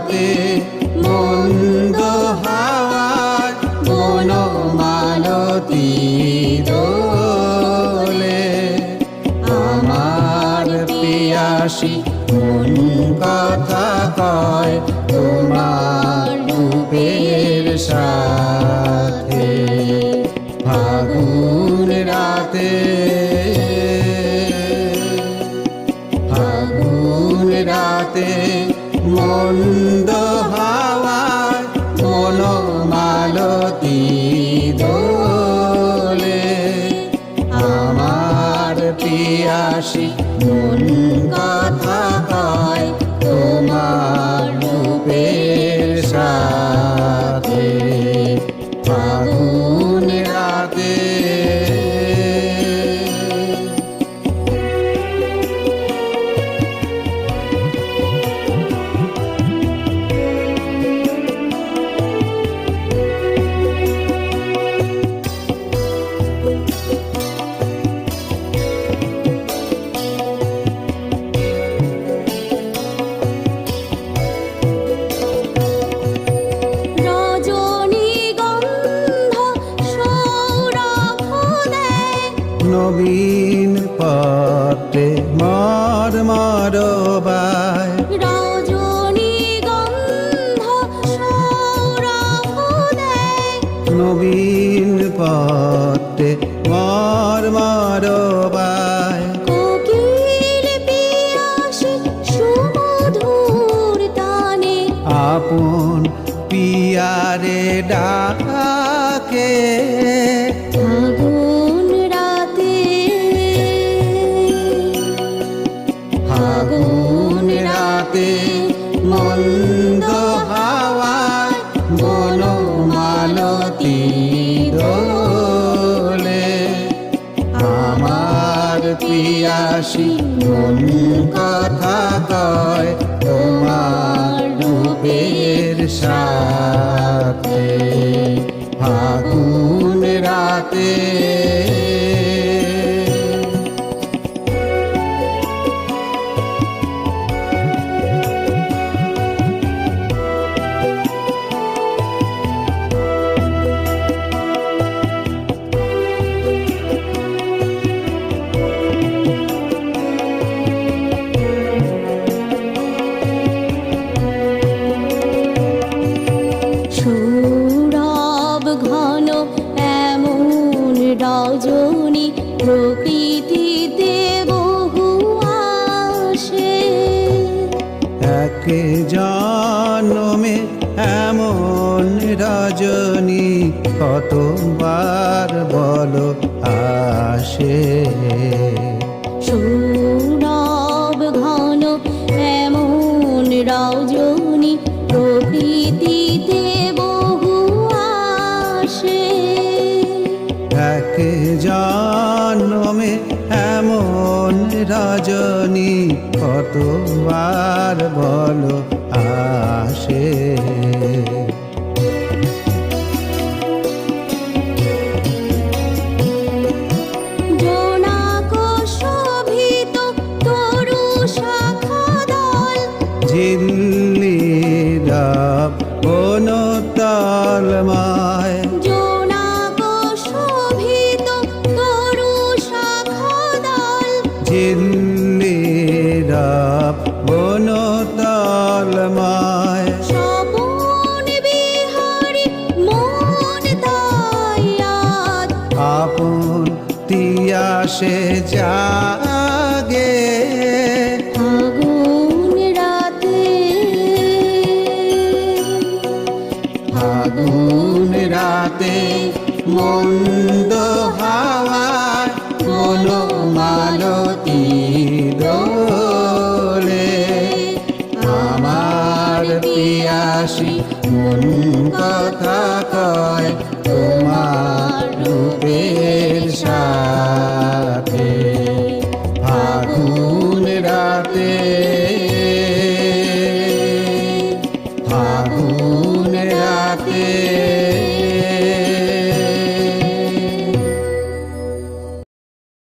রাতে মন্দ হাওয়ার বন মালতী দোলে আমার পিয়াসি মন কথা কয় তোমার রূপের সাথে মন্দ হাওয়ায় মালতী দোলে। আমার পিয়াসী মন কথা তোমার নবীন পথে মর রজনীগন্ধ নবীন পথে মর সুমধুর তানে। আপন পিয়ারে ডাকে। পিয়াসী মন কথা রজনী প্রকৃতিতে বহু আসে। এক জন্মে এমন রজনী কতবার বলো আসে। সৌরভ ঘন এমন রজনী প্রকৃতিতে জন্মে এমন রজনী কতবার বলো আসে। জোনাক দল ঝিল্লিরাব কোন তালমায় স্বপন বিহারী মন আপন তিয়াসে জাগে পিয়াসী